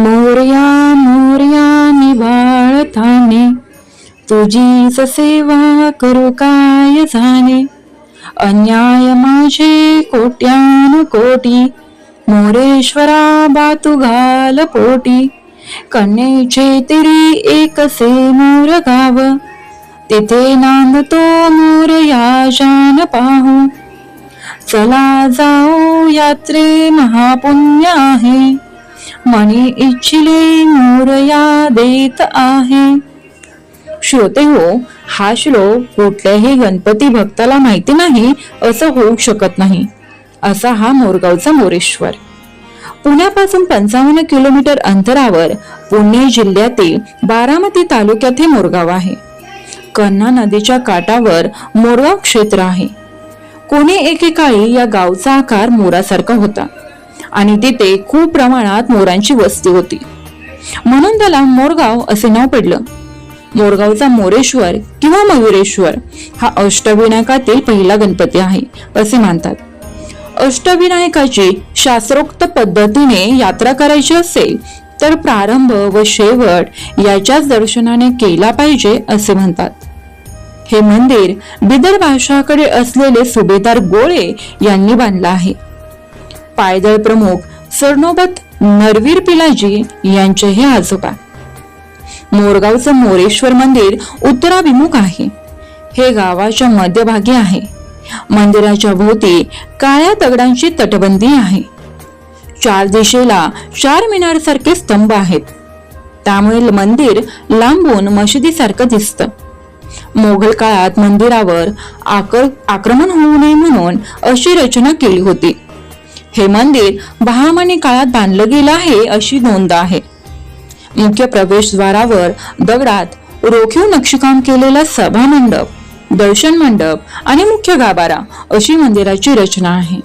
मोर्या मोर्या निबाळ थाने. तुझीच सेवा करू काय झाले? अन्याय माझे कोट्यान कोटी. मोरेश्वरा बातू घाल पोटी. कन्येचे एक एकसे मोर गाव. तिथे नांदतो मोर या जान पाहू. चला जाऊ यात्रे महापुण्य आहे. मनी इच्छिले मोरया देत आहे. श्रोते हो हा श्लोक कुठल्याही गणपती भक्ताला माहिती नाही असं होऊ शकत नाही. असा हा मोरगावचा मोरेश्वर. पुण्यापासून पंचावन्न किलोमीटर अंतरावर पुणे जिल्ह्यातील बारामती तालुक्यात हे मोरगाव आहे. कन्हा नदीच्या काठावर मोरगाव क्षेत्र आहे. कोणी एकेकाळी या गावचा आकार मोरासारखा होता. आणि तिथे खूप प्रमाणात मोरांची वस्ती होती. म्हणून त्याला मोरगाव असे नाव पडलं. मोरगावचा मोरेश्वर किंवा मयुरेश्वर हा अष्टविनायकातील पहिला गणपती आहे असे मानतात. अष्टविनायकाची शास्त्रोक्त पद्धतीने यात्रा करायची असेल तर प्रारंभ व शेवट याच्याच दर्शनाने केला पाहिजे असे म्हणतात. हे मंदिर बिदर भाषाकडे असलेले सुभेदार गोळे यांनी बांधलं आहे. पायदळ प्रमुख सरनोबत नरवीर पिलाजी यांचे हे आजोबा. मोरगावचं मोरेश्वर मंदिर उत्तराभिमुख आहे. हे गावाच्या मध्यभागी आहे. मंदिराच्या भोवती काळ्या दगडांची तटबंदी आहे. चार दिशेला चार मिनार सारखे स्तंभ आहेत. त्यामुळे मंदिर लांबून मशिदीसारखं दिसतं. मोघल काळात मंदिरावर आकर आक्रमण होऊ नये म्हणून अशी रचना केली होती. हे मंदिर बहामनी काळात बांधलं गेलं आहे अशी नोंद आहे. मुख्य प्रवेशद्वारावर दगडात रोखीव नक्षीकाम केलेला सभा मंडप दर्शन मंडप आणि मुख्य गाभारा अशी मंदिराची रचना आहे.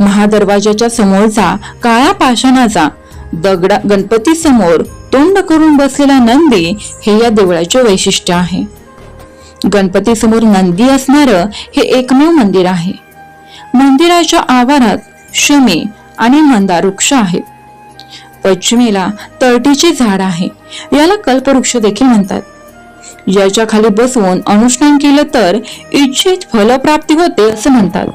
महादरवाजाच्या समोरचा काळा पाषाणाचा दगडा गणपती समोर तोंड करून बसलेला नंदी हे या देवळाचे वैशिष्ट्य आहे. गणपती समोर नंदी असणारं हे एकमेव मंदिर आहे. मंदिराच्या आवारात शमी आणि मंदार वृक्ष आहे. पश्चिमेला तळटीचे झाड आहे. याला कल्पवृक्ष देखील म्हणतात. याच्या खाली बसवून अनुष्ठान केलं तर इच्छित फलप्राप्ती होते असं म्हणतात.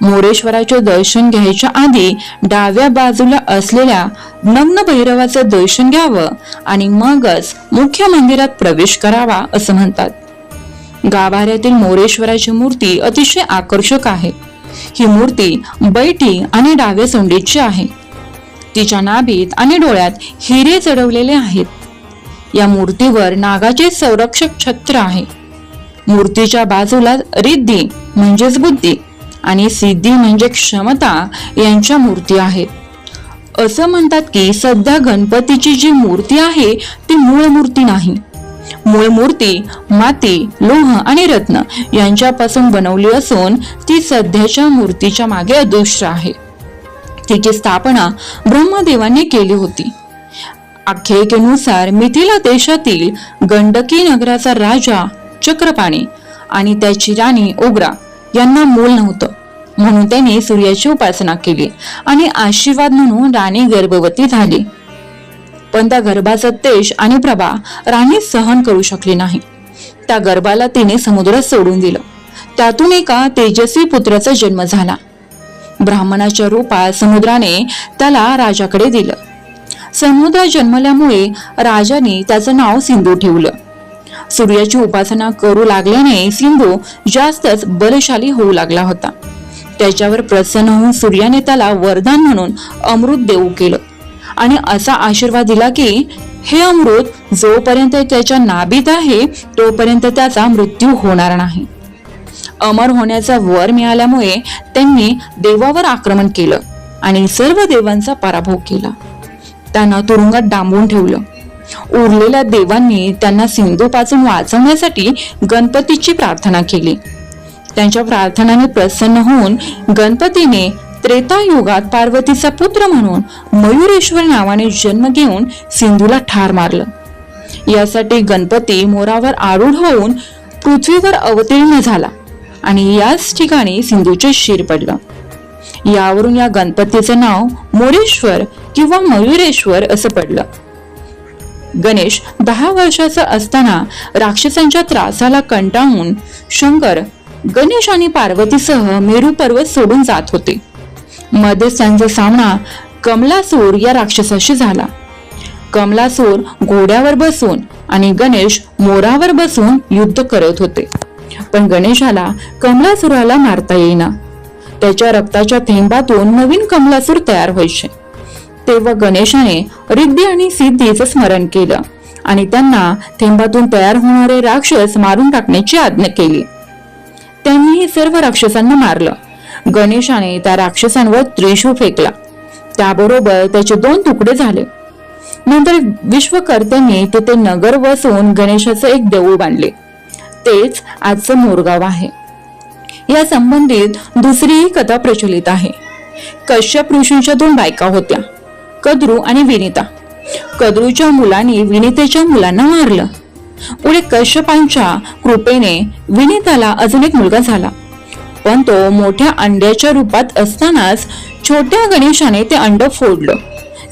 मोरेश्वराचे दर्शन घ्यायच्या आधी डाव्या बाजूला असलेल्या नग्न भैरवाचं दर्शन घ्यावं आणि मगच मुख्य मंदिरात प्रवेश करावा असं म्हणतात. गाभाऱ्यातील मोरेश्वराची मूर्ती अतिशय आकर्षक आहे. ही मूर्ती बैठी आणि डाव्या सोंडीची आहे. तिच्या नाभीत आणि डोळ्यात हिरे चढवलेले आहेत. या मूर्तीवर नागाचे संरक्षक छत्र आहे. मूर्तीच्या बाजूला रिद्धी म्हणजेच बुद्धी आणि सिद्धी म्हणजे क्षमता यांच्या मूर्ती आहेत. असं म्हणतात की सध्या गणपतीची जी मूर्ती आहे ती मूळ मूर्ती नाही. मूळ मूर्ती माती लोह आणि रत्न यांच्यापासून बनवली असून ती सध्याच्या मूर्तीच्या मागे अदृश्य आहे. तिची स्थापना ब्रह्मदेवाने केली होती. आख्यायिकेनुसार मिथिला देशातील गंडकी नगराचा राजा चक्रपाणी आणि त्याची राणी ओग्रा यांना मूल नव्हतं. म्हणून त्यांनी सूर्याची उपासना केली आणि आशीर्वाद म्हणून राणी गर्भवती झाली. पण त्या गर्भाचा तेज आणि प्रभा राणी सहन करू शकली नाही. त्या गर्भाला तिने समुद्रात सोडून दिलं. त्यातून एका तेजस्वी पुत्राचा जन्म झाला. ब्राह्मणाच्या रूपात समुद्राने त्याला राजाकडे दिलं. समुद्र जन्मल्यामुळे राजाने त्याचं नाव सिंधू ठेवलं. सूर्याची उपासना करू लागल्याने सिंधू जास्तच बलशाली होऊ लागला होता. त्याच्यावर प्रसन्न होऊन सूर्याने त्याला वरदान म्हणून अमृत देऊ केलं. आणि असा आशीर्वाद दिला की हे अमृत जोपर्यंत त्याच्या नाभीत आहे तोपर्यंत त्याचा मृत्यू होणार नाही. अमर होण्याचा वर मिळाल्यामुळे त्यांनी देवावर आक्रमण केलं आणि सर्व देवांचा पराभव केला. त्यांना तुरुंगात डांबून ठेवलं. उरलेल्या देवांनी त्यांना सिंधूपासून वाचवण्यासाठी गणपतीची प्रार्थना केली. त्यांच्या प्रार्थनाने प्रसन्न होऊन गणपतीने त्रेतायुगात पार्वतीचा पुत्र म्हणून मयुरेश्वर नावाने जन्म घेऊन सिंधूला ठार मारलं. यासाठी गणपती मोरावर आरूढ होऊन पृथ्वीवर अवतीर्ण झाला आणि याच ठिकाणी सिंधूचे शिर पडलं. यावरून या गणपतीचं नाव मोरेश्वर किंवा मयुरेश्वर असं पडलं. गणेश दहा वर्षाचा असताना राक्षसांच्या त्रासाला कंटाळून शंकर गणेश आणि पार्वतीसह मेरू पर्वत सोडून जात होते. मध्येच सामना कमलासूर या राक्षसाशी झाला. कमलासूर घोड्यावर बसून आणि गणेश मोरावर बसून युद्ध करत होते. पण गणेशाला कमलासुराला मारता येईना. त्याच्या रक्ताच्या थेंबातून नवीन कमलासूर तयार व्हायचे. तेव्हा गणेशाने रिद्धी आणि सिद्धीचं स्मरण केलं आणि त्यांना थेंबातून तयार होणारे राक्षस मारून टाकण्याची आज्ञा केली. त्यांनीही सर्व राक्षसांना मारलं. गणेशाने त्या राक्षसांवर त्रिशू फेकला. त्याबरोबर त्याचे दोन तुकडे झाले. नंतर विश्वकर्त्यांनी तिथे नगर वसून गणेशाचं एक देऊळ बांधले. तेच आजचं मोरगाव आहे. या संबंधित दुसरीही कथा प्रचलित आहे. कश्यप ऋषींच्या दोन बायका होत्या कद्रू आणि विनिता. कद्रूच्या मुलांनी विनितेच्या मुलांना मारलं. पुढे कश्यपांच्या कृपेने विनिताला अजून एक मुलगा झाला. पण तो मोठ्या अंड्याच्या रूपात असतानाच छोट्या गणेशाने ते अंड फोडलं.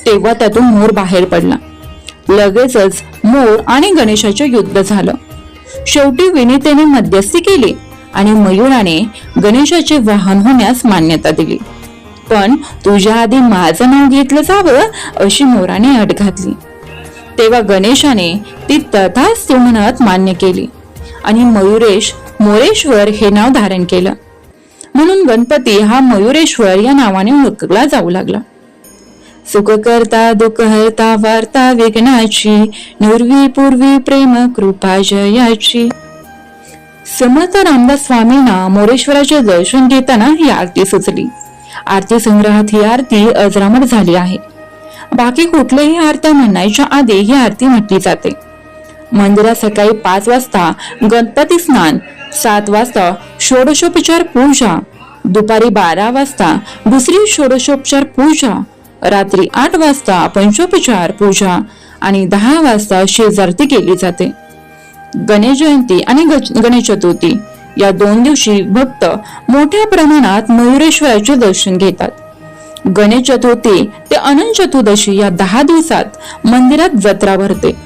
तेव्हा त्यातून मोर बाहेर पडला. लगेचच मोर आणि गणेशाचे युद्ध झालं. शेवटी विनितेने मध्यस्थी केली आणि मयुराने गणेशाचे वाहन होण्यास मान्यता दिली. पण तुझ्या आधी माझं नाव घेतलं जावं अशी मोराने अट घातली. तेव्हा गणेशाने ती तथाच म्हणत मान्य केली आणि मयुरेश मोरेश्वर हे नाव धारण केलं. म्हणून गणपती हा मयुरेश्वर या नावाने ओळखला जाऊ लागला. सुख करता दुःख हरता वार्ता विघ्नाची निर्वी पूर्वी प्रेम कृपा जयाची. समर्थ रामदास स्वामींना मोरेश्वराचे दर्शन घेताना ही आरती सुचली. आरती संग्रहात ही आरती अजरामर झाली आहे. बाकी कुठल्याही आरत्या म्हणायच्या आधी ही आरती म्हटली जाते. मंदिरात सकाळी पाच वाजता गणपती स्नान सात वाजता षोडशोपचार पूजा दुपारी बारा वाजता दुसरी षोडशोपचार पूजा रात्री आठ वाजता पंचोपचार पूजा आणि दहा वाजता शेजारती केली जाते. गणेश जयंती आणि गणेश चतुर्थी या दोन दिवशी भक्त मोठ्या प्रमाणात मयुरेश्वराचे दर्शन घेतात. गणेश चतुर्थी ते अनंत चतुर्दशी या दहा दिवसात मंदिरात जत्रा भरते.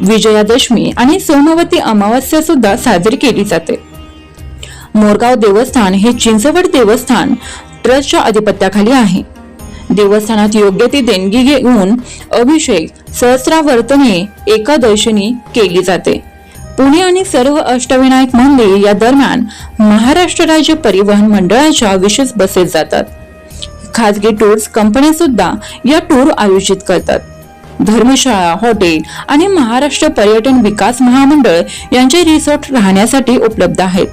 विजयादशमी आणि सोमवती अमावस्या सुद्धा साजरी केली जाते. मोरगाव देवस्थान हे चिंचवड देवस्थान ट्रस्टच्या अधिपत्याखाली आहे. देवस्थानात योग्य ती देणगी घेऊन अभिषेक सहस्रावर्तने एकादशीनी केली जाते. पुणे आणि सर्व अष्टविनायक मंदिर या दरम्यान महाराष्ट्र राज्य परिवहन मंडळाच्या विशेष बसेस जातात. खाजगी टूर्स कंपन्या सुद्धा या टूर आयोजित करतात. धर्मशाळा हॉटेल आणि महाराष्ट्र पर्यटन विकास महामंडळ यांचे रिसॉर्ट राहण्यासाठी उपलब्ध आहेत.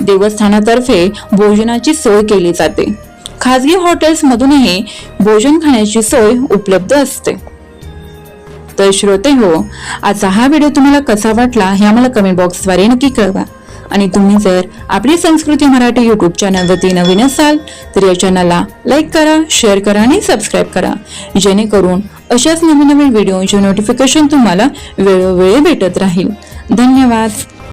देवस्थानातर्फे भोजनाची सोय केली जाते. खाजगी हॉटेल्समधूनही भोजन खाण्याची सोय उपलब्ध असते. तर श्रोते हो आजचा हा व्हिडिओ तुम्हाला कसा वाटला हे आम्हाला कमेंट बॉक्सद्वारे नक्की कळवा. आणि तुम्ही जर आपली संस्कृती मराठी यूट्यूब चॅनलवरती नवीन असाल तर या चॅनलला लाईक करा शेअर करा आणि सबस्क्राईब करा. जेणेकरून अशाच नवीन नवीन व्हिडिओचे नोटिफिकेशन तुम्हाला वेळोवेळी भेटत राहील. धन्यवाद.